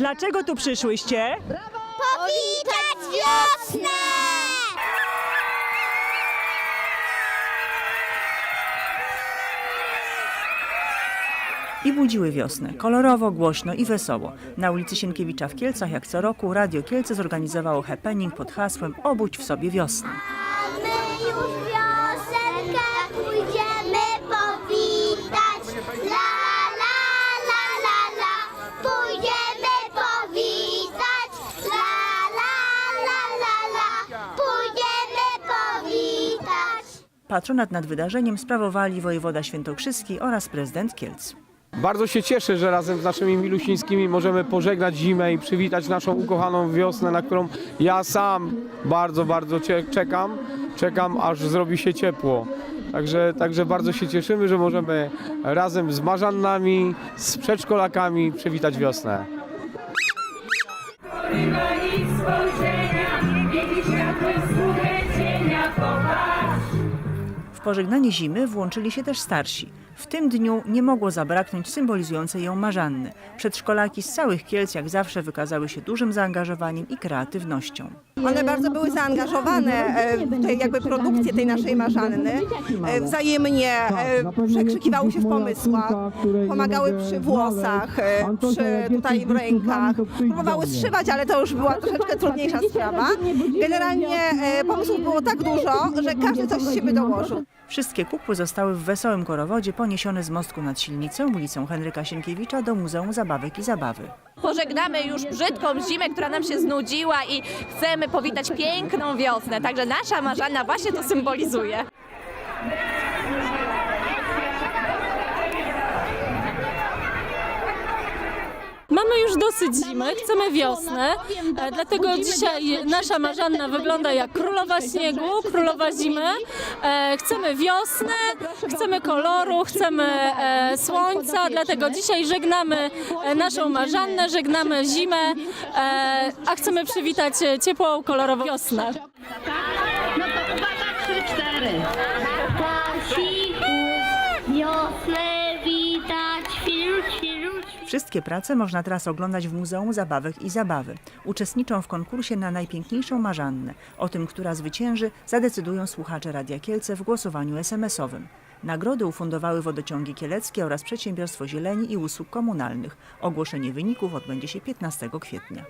Dlaczego tu przyszłyście? Powitać wiosnę! I budziły wiosnę. Kolorowo, głośno i wesoło. Na ulicy Sienkiewicza w Kielcach, jak co roku, Radio Kielce zorganizowało happening pod hasłem Obudź w sobie wiosnę. Patronat nad wydarzeniem sprawowali wojewoda świętokrzyski oraz prezydent Kielc. Bardzo się cieszę, że razem z naszymi milusińskimi możemy pożegnać zimę i przywitać naszą ukochaną wiosnę, na którą ja sam bardzo, bardzo czekam. Czekam, aż zrobi się ciepło. Także, także bardzo się cieszymy, że możemy razem z marzannami, z przedszkolakami przywitać wiosnę. W pożegnanie zimy włączyli się też starsi. W tym dniu nie mogło zabraknąć symbolizującej ją marzanny. Przedszkolaki z całych Kielc jak zawsze wykazały się dużym zaangażowaniem i kreatywnością. One bardzo były zaangażowane e, w tej jakby produkcję tej naszej marzanny. E, Wzajemnie e, przekrzykiwały się w pomysłach, pomagały przy włosach, przy tutaj w rękach. Próbowały zszywać, ale to już była troszeczkę trudniejsza sprawa. Generalnie pomysłów było tak dużo, że każdy coś z siebie dołożył. Wszystkie kukły zostały w wesołym korowodzie poniesione z mostku nad Silnicą, ulicą Henryka Sienkiewicza do Muzeum Zabawek i Zabawy. pożegnamy już brzydką zimę, która nam się znudziła i chcemy powitać piękną wiosnę. Także nasza marzanna właśnie to symbolizuje. mamy już dosyć zimy, chcemy wiosny, e, dlatego dzisiaj nasza Marzanna wygląda jak królowa śniegu, królowa zimy. E, chcemy wiosny, chcemy koloru, chcemy e, słońca, dlatego dzisiaj żegnamy naszą Marzannę, żegnamy zimę, a chcemy przywitać ciepłą, kolorową wiosnę. No to 2, 3, 4. Wszystkie prace można teraz oglądać w Muzeum Zabawek i Zabawy. Uczestniczą w konkursie na najpiękniejszą marzannę. O tym, która zwycięży, zadecydują słuchacze Radia Kielce w głosowaniu SMS-owym. Nagrody ufundowały wodociągi kieleckie oraz Przedsiębiorstwo Zieleni i Usług Komunalnych. Ogłoszenie wyników odbędzie się 15 kwietnia.